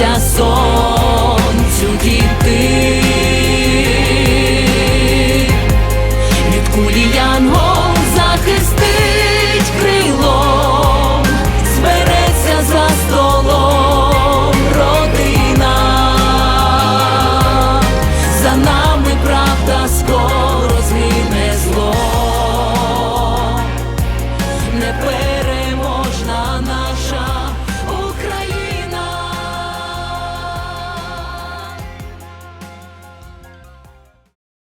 Вся сон.